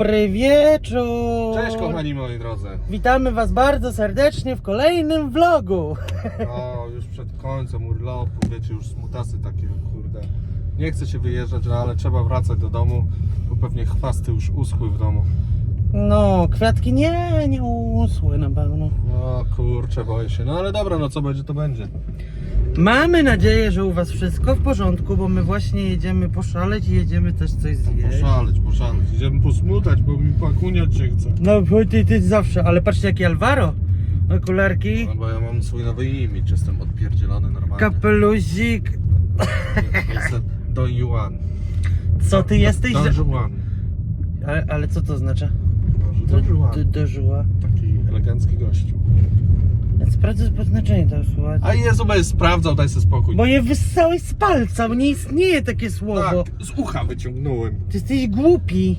Dobry wieczór! Cześć kochani moi drodzy. Witamy Was bardzo serdecznie w kolejnym vlogu. O, już przed końcem urlopu, wiecie, już smutasy takie, kurde. Nie chce się wyjeżdżać, ale trzeba wracać do domu, bo pewnie chwasty już uschły w domu. No, kwiatki nie, nie usły na pewno. No kurczę, boję się. No ale dobra, no co będzie, to będzie. Mamy nadzieję, że u Was wszystko w porządku, bo my właśnie jedziemy poszaleć i jedziemy też coś zjeść. Poszaleć, poszaleć. Idziemy posmutać, bo mi pakuniać się chce. No, bo ty, ty zawsze, ale patrzcie jaki Alvaro. Okularki, No bo ja mam swój nowy imidż, jestem odpierdzielony normalnie. kapeluzik. Jestem Don Juan. Co ty jesteś? Don Za... Juan. Ale, ale co to znaczy? Don Juan. Do, do. Taki elegancki gościu. Sprawdzę znaczenie tego słowa. A Jezu, będę sprawdzał, daj sobie spokój. Bo je wyssałeś z palca, bo nie istnieje takie słowo. Tak, z ucha wyciągnąłem. Ty jesteś głupi.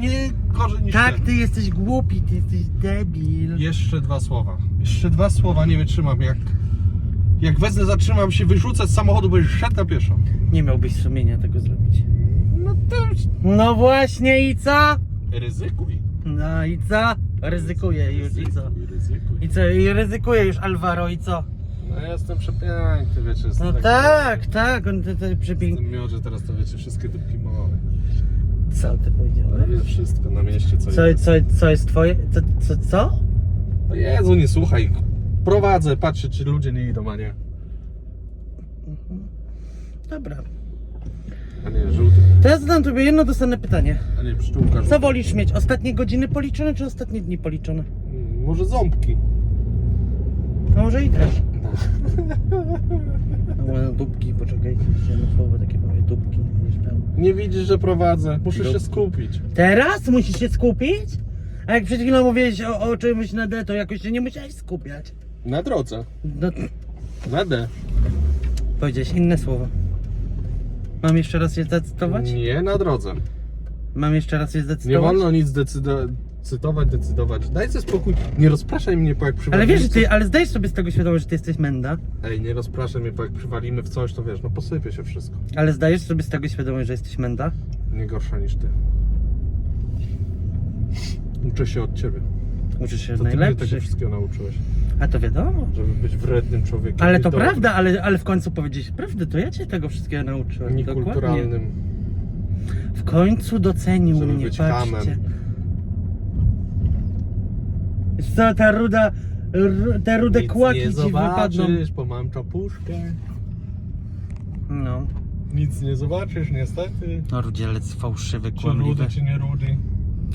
Nie gorzej niż Tak, ty. ty jesteś głupi, ty jesteś debil. Jeszcze dwa słowa. Jeszcze dwa słowa nie wytrzymam. Jak, jak wezmę, zatrzymam się, wyrzucę z samochodu, bo już szedł na pieszo. Nie miałbyś sumienia tego zrobić. No to. No właśnie i co? Ryzykuj. No i co? Ryzykuję już i co? Ryzykuj, ryzykuj. I co? I ryzykuję już Alvaro i co? No ja jestem przepiękny, wiecie. No taki- tak, tak, on to, to przepiękny. Jestem miód, że teraz to wiecie, wszystkie dupki małe. Co ty Ale powiedziałeś? wie wszystko na mieście, co, Co, jest. co, co jest twoje? Co? co, co? O Jezu, nie słuchaj. Prowadzę, patrzę, czy ludzie nie idą, a nie. Dobra. A nie, żółty. To ja zadam tobie jedno dostanę pytanie. A nie, pszczółka. Co żółta. wolisz mieć? Ostatnie godziny policzone, czy ostatnie dni policzone? Mm, Może ząbki. A może i też. No, no dupki, poczekajcie, jeszcze jedno słowo takie małe dupki. będziesz miał. Nie widzisz, że prowadzę. Muszę się skupić. Teraz musisz się skupić? A jak przed chwilą mówiłeś o, o czymś na D, to jakoś się nie musiałeś skupiać. Na drodze. No, Na D. powiedziałeś inne słowo. Mam jeszcze raz je zdecydować? Nie na drodze. Mam jeszcze raz je zdecydować? Nie wolno nic decydo- cytować, decydować. Daj sobie spokój. Nie rozpraszaj mnie, po jak Ale przywalimy. wiesz, że ty, ale zdajesz sobie z tego świadomość, że ty jesteś menda? Ej, nie rozpraszaj mnie, po jak przywalimy w coś, to wiesz, no posypie się wszystko. Ale zdajesz sobie z tego świadomość, że jesteś menda? Nie gorsza niż ty. Uczę się od ciebie. Uczysz się To ty mnie tego wszystkiego nauczyłeś. A to wiadomo. Żeby być wrednym człowiekiem. Ale to dobrym, prawda, ale, ale w końcu powiedzieć prawdę, to ja cię tego wszystkiego nauczyłem. Dokładnie. Niekulturalnym. W końcu docenił Żeby mnie, być patrzcie. hamem. Co, ta ruda, ru, te rude Nic kłaki nie ci wypadną. zobaczysz, bo mam czapuszkę. No. Nic nie zobaczysz, niestety. No rudzielec fałszywy, Czy kłamliwy. rudy, czy nie rudy.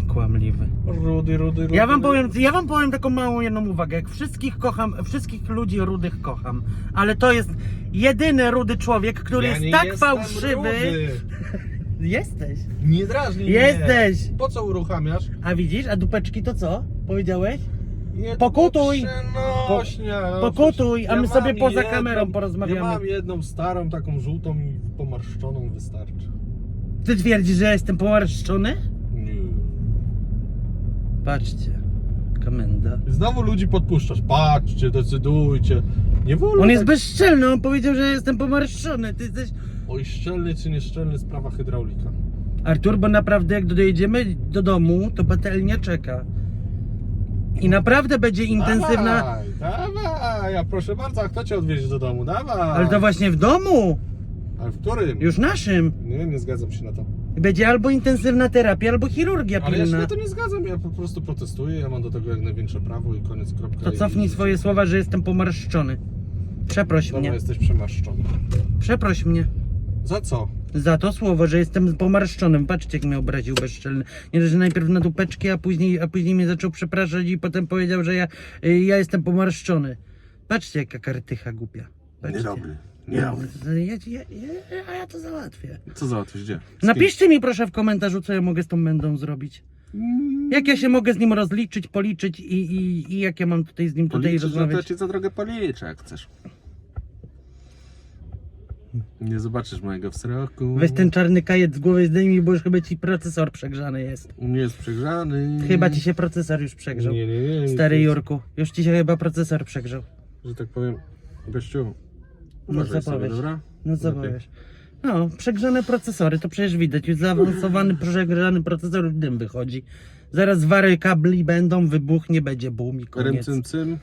Kłamliwy. Rudy, rudy, rudy. Ja wam powiem, ja wam powiem taką małą jedną uwagę. Jak wszystkich kocham, wszystkich ludzi rudych kocham. Ale to jest jedyny rudy człowiek, który ja jest nie tak jestem fałszywy. Rudy. Jesteś. Nie drażnij Jesteś. mnie. Po co uruchamiasz? A widzisz, a dupeczki to co? Powiedziałeś? Nie, Pokutuj. no, przenośnia, no, pokutuj, a my sobie poza jedną- kamerą porozmawiamy. Ja mam jedną starą, taką żółtą i pomarszczoną wystarczy. Ty twierdzisz, że ja jestem pomarszczony? Nie. Patrzcie. Komenda. Znowu ludzi podpuszczasz. Patrzcie, decydujcie. Nie wolno On jest tak... bezczelny, on powiedział, że ja jestem pomarszczony. Ty jesteś... Oj, szczelny czy nieszczelny, sprawa hydraulika. Artur, bo naprawdę jak dojedziemy do domu, to patelnia czeka. I naprawdę będzie intensywna... Dawaj, dawaj, ja proszę bardzo, a kto cię odwiezie do domu? Dawaj. Ale to właśnie w domu! Ale w którym? Już naszym. Nie, nie zgadzam się na to. Będzie albo intensywna terapia, albo chirurgia Ale ja się pilna. na to nie zgadzam, ja po prostu protestuję, ja mam do tego jak największe prawo i koniec, kropka. To i- cofnij swoje słowa, że jestem pomarszczony. Przeproś Dobra, mnie. jesteś przemaszczony. Przeproś mnie. Za co? Za to słowo, że jestem pomarszczonym. Patrzcie, jak mnie obraził bezczelny. Nie że najpierw na dupeczki, a później, a później mnie zaczął przepraszać i potem powiedział, że ja, y, ja jestem pomarszczony. Patrzcie, jaka kartycha głupia. Patrzcie. Ja, ja, ja, ja, ja to załatwię. Co załatwisz, gdzie? Z kim? Napiszcie mi proszę w komentarzu, co ja mogę z tą mędą zrobić. Mm, Jak ja się mogę z nim rozliczyć, policzyć i, i, i jak ja mam tutaj z nim tutaj Policzysz, że to rozmawiać. ci za drogę policzę, jak chcesz. Nie zobaczysz mojego wzroku. Weź ten czarny kajet z głowy zdejmij, bo już chyba ci procesor przegrzany jest. U mnie jest przegrzany. Chyba ci się procesor już przegrzał. Nie, nie, nie. Stary to jest- Jurku, już ci się chyba procesor przegrzał. Że tak powiem, gościu. No co sobie, powiesz? dobra? No co Lepiej. powiesz? No, przegrzane procesory, to przecież widać. Już zaawansowany, przegrzany procesor, już dym wychodzi. Zaraz wary kabli będą, wybuchnie, będzie boom i Rym koniec. cym cym.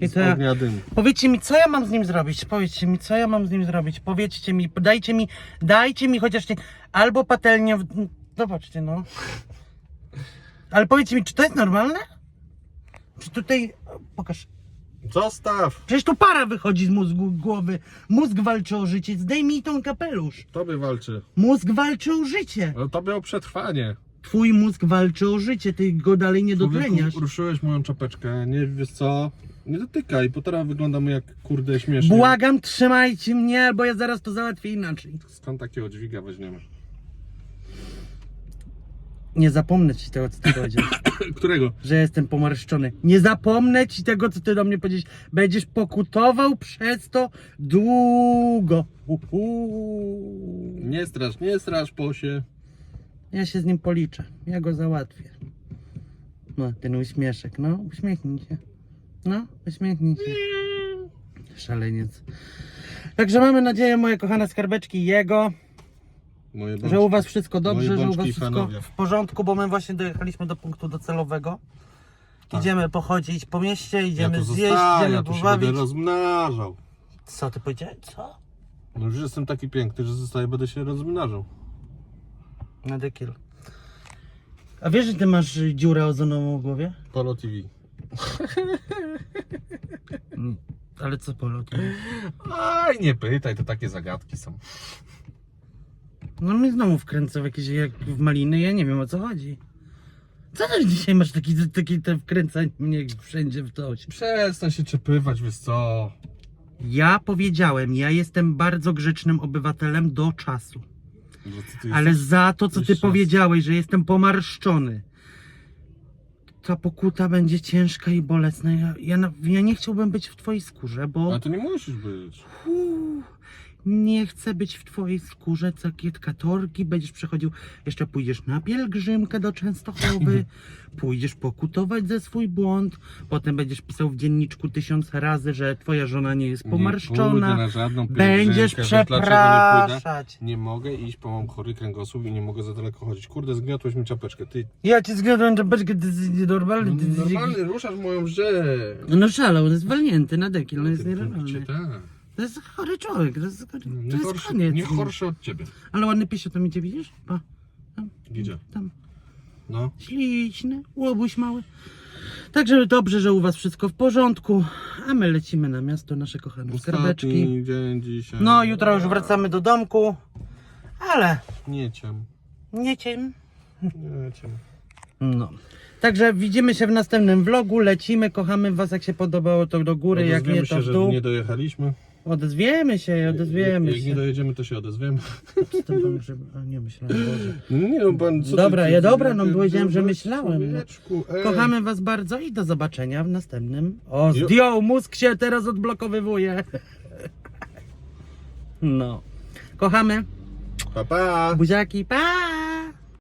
I to ja, ognia dym. powiedzcie mi, co ja mam z nim zrobić? Powiedzcie mi, co ja mam z nim zrobić? Powiedzcie mi, dajcie mi, dajcie mi chociaż nie, albo patelnię, w... zobaczcie no. Ale powiedzcie mi, czy to jest normalne? Czy tutaj, pokaż, Zostaw! przecież tu para wychodzi z mózgu głowy. Mózg walczy o życie, zdejmij tą kapelusz. Tobie walczy. Mózg walczy o życie. Ale tobie o przetrwanie. Twój mózg walczy o życie, ty go dalej nie Człowieku, dotleniasz. ruszyłeś moją czapeczkę, nie wiesz co? Nie dotykaj, bo teraz wyglądamy jak kurde śmiesznie. Błagam, trzymajcie mnie, bo ja zaraz to załatwię inaczej. Skąd takiego dźwiga weźmiemy? Nie zapomnę ci tego, co ty powiedziałeś, Którego? że jestem pomarszczony. Nie zapomnę ci tego, co ty do mnie powiedziałeś. Będziesz pokutował przez to długo. Uhu. Nie strasz, nie strasz, posie. Ja się z nim policzę. Ja go załatwię. No, ten uśmieszek, no, uśmiechnij się. No, uśmiechnij się. Szaleniec. Także mamy nadzieję, moje kochane skarbeczki, jego, Moje że u was wszystko dobrze, że u bączki was i wszystko fanowie. w porządku, bo my właśnie dojechaliśmy do punktu docelowego. Tak. Idziemy pochodzić po mieście, Ja idziemy tu zjeść, zostaję, idziemy ja tu się pobawić. będę rozmnażał. Co ty powiedziałeś? Co? No już jestem taki piękny, że zostaję, będę się rozmnażał. Na dekiel. A wiesz, że ty masz dziurę ozonową w głowie? Polo TV. Mm, Ale co polo? to? Aj, nie pytaj, to takie zagadki są. No mnie znowu wkręca w jakieś jak w maliny, ja nie wiem o co chodzi. Co też dzisiaj masz taki, taki te wkręcanie mnie wszędzie w to? Przestań się czepywać, wiesz co? Ja powiedziałem, ja jestem bardzo grzecznym obywatelem do czasu. Ale za to, co ty powiedziałeś, że jestem pomarszczony, ta pokuta będzie ciężka i bolesna. Ja, ja, na- ja nie chciałbym być w twojej skórze, bo Ale to nie musisz być. Nie chcę być w twojej skórze, cakiet katorgi, będziesz przechodził, jeszcze pójdziesz na pielgrzymkę do Częstochowy, pójdziesz pokutować za swój błąd, potem będziesz pisał w dzienniczku tysiąc razy, że twoja żona nie jest pomarszczona, na żadną będziesz pielgrzymkę. Dlaczego nie pójdę? przepraszać. Nie mogę iść, bo mam chory kręgosłup i nie mogę za daleko chodzić. Kurde, zgniotłeś mi czapeczkę. Ty Ja ci zgadłem, że beczkę, ty jesteś no, nienormalny, ty jesteś jakiś... normalnie ruszasz moją rzecz. No szalał, on jest walnięty na dekiel, on jest Ty, nienormalny. cię tak. To jest chory człowiek, to jest, chory, Nie, to jest gorszy, koniec. nie gorszy od ciebie. Ale ładny pisio tam idzie, widzisz? Pa, tam, Gdzie? tam. No. Śliczny, łobuś mały. Także dobrze, że u was wszystko w porządku, a my lecimy na miasto, nasze kochane skarbeczki. Ostatni dzień dzisiaj. No, jutro już wracamy do domku, ale Nie cię. nie ciem. Nie cię. No. Także widzimy się w następnym vlogu, lecimy, kochamy was, jak się podobało to do góry, jak nie to się, w że dół. nie dojechaliśmy. Odezwiemy się, odezwiemy jak, jak nie się. dojedziemy, to się odezwiemy. Co pan grzyb- a nie myślałem, Boże. Nie no, pan, co Dobra, ja dobra, no powiedziałem, że myślałem, no. Kochamy was bardzo i do zobaczenia w następnym. O, Jo. zdjął, mózg się teraz odblokowywuje. No. Kochamy. Pa, pa. Buziaki, pa!